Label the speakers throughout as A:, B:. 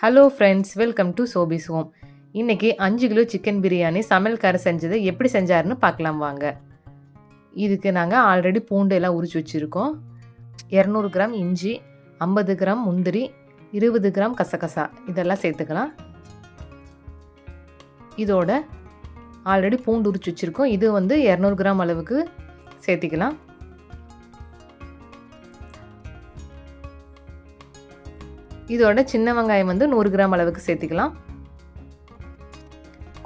A: Hello friends welcome to Sophie's home இன்றைக்கி அஞ்சு kilo chicken biryani சமையல்காரர் செஞ்சதை எப்படி செஞ்சாருன்னு பார்க்கலாம் வாங்க. இதுக்கு நாங்கள் ஆல்ரெடி பூண்டு எல்லாம் உரிச்சு வச்சுருக்கோம். இரநூறு கிராம் இஞ்சி ஐம்பது கிராம் முந்திரி இருபது கிராம் கசகசா. இதெல்லாம் சேர்த்துக்கலாம். இதோட ஆல்ரெடி பூண்டு உரிச்சு வச்சுருக்கோம். இது வந்து இரநூறு கிராம் அளவுக்கு சேர்த்திக்கலாம். இதோட சின்ன வெங்காயம் வந்து நூறு கிராம் அளவுக்கு சேர்த்துக்கலாம்.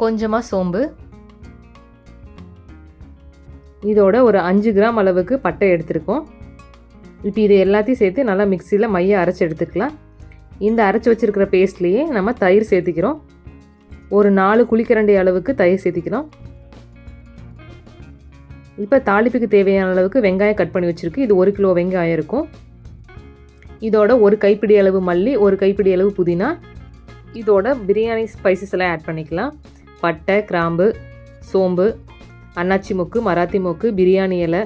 A: கொஞ்சமாக சோம்பு. இதோட ஒரு அஞ்சு கிராம் அளவுக்கு பட்டை எடுத்திருக்கோம். இப்போ இது எல்லாத்தையும் சேர்த்து நல்லா மிக்சியில் மைய அரைச்சி எடுத்துக்கலாம். இந்த அரைச்சி வச்சுருக்கிற பேஸ்ட்லேயே நம்ம தயிர் சேர்த்துக்கிறோம். ஒரு நாலு குழிக்கரண்டி அளவுக்கு தயிர் சேர்த்திக்கிறோம். இப்போ தாளிப்புக்கு தேவையான அளவுக்கு வெங்காயம் கட் பண்ணி வச்சுருக்கு இது ஒரு கிலோ வெங்காயம் இருக்கும். இதோட ஒரு கைப்பிடி அளவு மல்லி ஒரு கைப்பிடி அளவு புதினா. இதோட பிரியாணி ஸ்பைசஸ் எல்லாம் ஆட் பண்ணிக்கலாம். பட்டை கிராம்பு சோம்பு அன்னாச்சி மொக்கு மராத்தி மொக்கு பிரியாணி இலை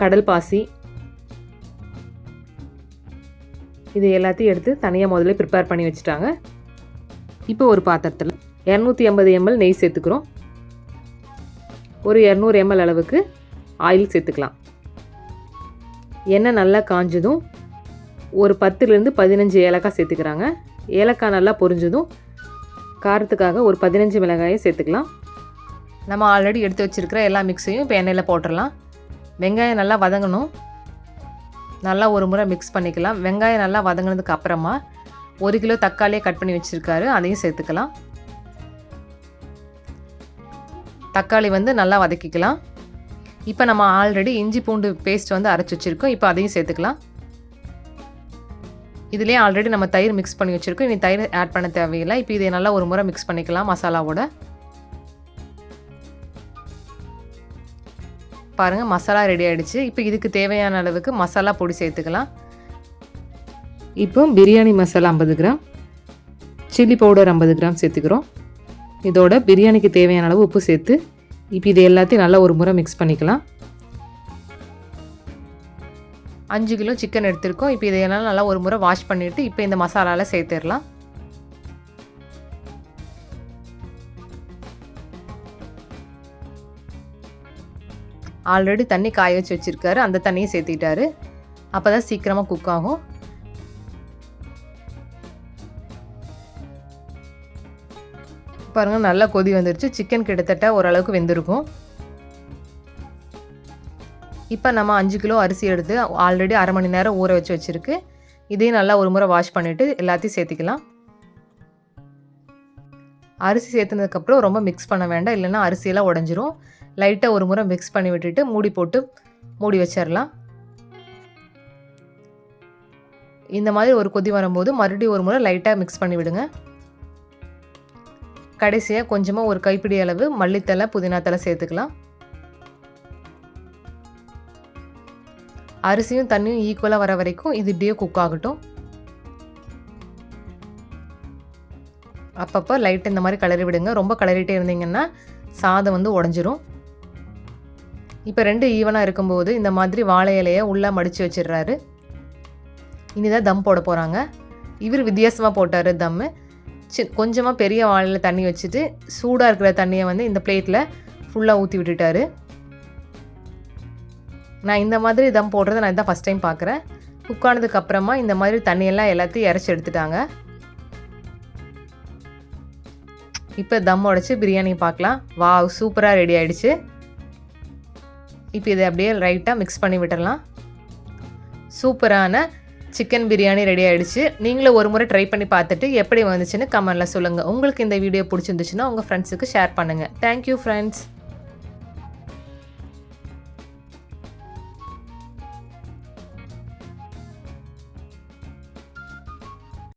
A: கடல் பாசி. இது எல்லாத்தையும் எடுத்து தனியாக முதல்ல ப்ரிப்பேர் பண்ணி வச்சுட்டாங்க. இப்போ ஒரு பாத்திரத்தில் இரநூத்தி ஐம்பது எம்எல் நெய் சேர்த்துக்கிறோம். ஒரு இரநூறு எம்எல் அளவுக்கு ஆயில் சேர்த்துக்கலாம். எண்ணெய் நல்லா காஞ்சதும் ஒரு பத்துலேருந்து பதினஞ்சு ஏலக்காய் சேர்த்துக்கிறாங்க. ஏலக்காய் நல்லா பொரிஞ்சதும் காரத்துக்காக ஒரு பதினஞ்சு மிளகாயை சேர்த்துக்கலாம். நம்ம ஆல்ரெடி எடுத்து வச்சுருக்கிற எல்லா மிக்ஸையும் இப்போ எண்ணெயில் போட்டுடலாம் வெங்காயம் நல்லா வதங்கணும். நல்லா ஒரு முறை மிக்ஸ் பண்ணிக்கலாம். வெங்காயம் நல்லா வதங்கினதுக்கு அப்புறமா ஒரு கிலோ தக்காளியை கட் பண்ணி வச்சுருக்காரு. அதையும் சேர்த்துக்கலாம். தக்காளி வந்து நல்லா வதக்கிக்கலாம். இப்போ நம்ம ஆல்ரெடி இஞ்சி பூண்டு பேஸ்ட் வந்து அரைச்சி வச்சுருக்கோம். இப்போ அதையும் சேர்த்துக்கலாம். இதுலேயே ஆல்ரெடி நம்ம தயிர் மிக்ஸ் பண்ணி வச்சுருக்கோம். இனி தயிர் ஆட் பண்ண தேவையில்லை. இப்போ இதை நல்லா ஒரு முறை மிக்ஸ் பண்ணிக்கலாம் மசாலாவோட. பாருங்கள் மசாலா ரெடி ஆகிடுச்சு இப்போ இதுக்கு தேவையான அளவுக்கு மசாலா பொடி சேர்த்துக்கலாம். இப்போ பிரியாணி மசாலா ஐம்பது கிராம். சில்லி பவுடர் ஐம்பது கிராம் சேர்த்துக்கிறோம். இதோட பிரியாணிக்கு தேவையான அளவு உப்பு சேர்த்து இப்போ இது எல்லாத்தையும் நல்லா ஒரு முறை மிக்ஸ் பண்ணிக்கலாம். அஞ்சு கிலோ சிக்கன் எடுத்திருக்கோம். இப்போ இதையெல்லாம் நல்லா ஒரு முறை வாஷ் பண்ணிவிட்டு இப்போ இந்த மசாலாவில் சேர்த்துடலாம். ஆல்ரெடி தண்ணி காய வச்சு வச்சுருக்காரு. அந்த தண்ணியை சேர்த்திட்டாரு. அப்போ தான் சீக்கிரமாக குக் ஆகும். பாருங்கள் நல்லா கொதி வந்துருச்சு. சிக்கன் கிட்டத்தட்ட ஓரளவுக்கு வெந்திருக்கும். இப்போ நம்ம அஞ்சு கிலோ அரிசி எடுத்து ஆல்ரெடி அரை மணி நேரம் ஊற வச்சு வச்சுருக்கு. இதையும் நல்லா ஒரு முறை வாஷ் பண்ணிவிட்டு எல்லாத்தையும் சேர்த்திக்கலாம். அரிசி சேர்த்துனதுக்கப்புறம் ரொம்ப மிக்ஸ் பண்ண வேண்டாம். இல்லைன்னா அரிசியெல்லாம் உடஞ்சிரும். லைட்டாக ஒரு முறை மிக்ஸ் பண்ணி விட்டுட்டு மூடி போட்டு மூடி வச்சிடலாம் இந்த மாதிரி ஒரு கொதி வரும்போது மறுபடியும் ஒரு முறை லைட்டாக மிக்ஸ் பண்ணி விடுங்க. கடைசியாக கொஞ்சமாக ஒரு கைப்பிடி அளவு மல்லித்தலை புதினா தலை சேர்த்துக்கலாம். அரிசியும் தண்ணியும் ஈக்குவலாக வர வரைக்கும் இது இப்படியே குக் ஆகட்டும். அப்பப்போ லைட் இந்த மாதிரி கலரி விடுங்க. ரொம்ப கலரிட்டே இருந்தீங்கன்னா சாதம் வந்து உடஞ்சிரும். இப்போ ரெண்டு ஈவனாக இருக்கும்போது இந்த மாதிரி வாழை இலையை உள்ளே மடித்து வச்சிடுறாரு. இனிதான் தம் போட போகிறாங்க இவர் வித்தியாசமாக போட்டார் தம்மு சி கொஞ்சமாக பெரிய வாழையில் தண்ணி வச்சுட்டு சூடாக இருக்கிற தண்ணியை வந்து இந்த பிளேட்டில் ஃபுல்லாக ஊற்றி விட்டுட்டாரு. நான் இந்த மாதிரி தம் போடுறத நான் இதான் ஃபஸ்ட் டைம் பார்க்குறேன் குக் அப்புறமா இந்த மாதிரி தண்ணியெல்லாம் எல்லாத்தையும் இறச்சி எடுத்துட்டாங்க. இப்போ தம் உடச்சி பிரியாணி பார்க்கலாம் வா சூப்பராக ரெடி ஆகிடுச்சு இப்போ இதை அப்படியே ரைட்டாக மிக்ஸ் பண்ணி விட்டுடலாம் சூப்பரான சிக்கன் பிரியாணி ரெடி ஆகிடுச்சு நீங்களும் ஒரு முறை ட்ரை பண்ணி பார்த்துட்டு எப்படி வந்துச்சுன்னு கமெண்டில் சொல்லுங்கள் உங்களுக்கு இந்த வீடியோ பிடிச்சிருந்துச்சுன்னா உங்கள் ஃப்ரெண்ட்ஸுக்கு ஷேர் பண்ணுங்கள் தேங்க்யூ ஃப்ரெண்ட்ஸ்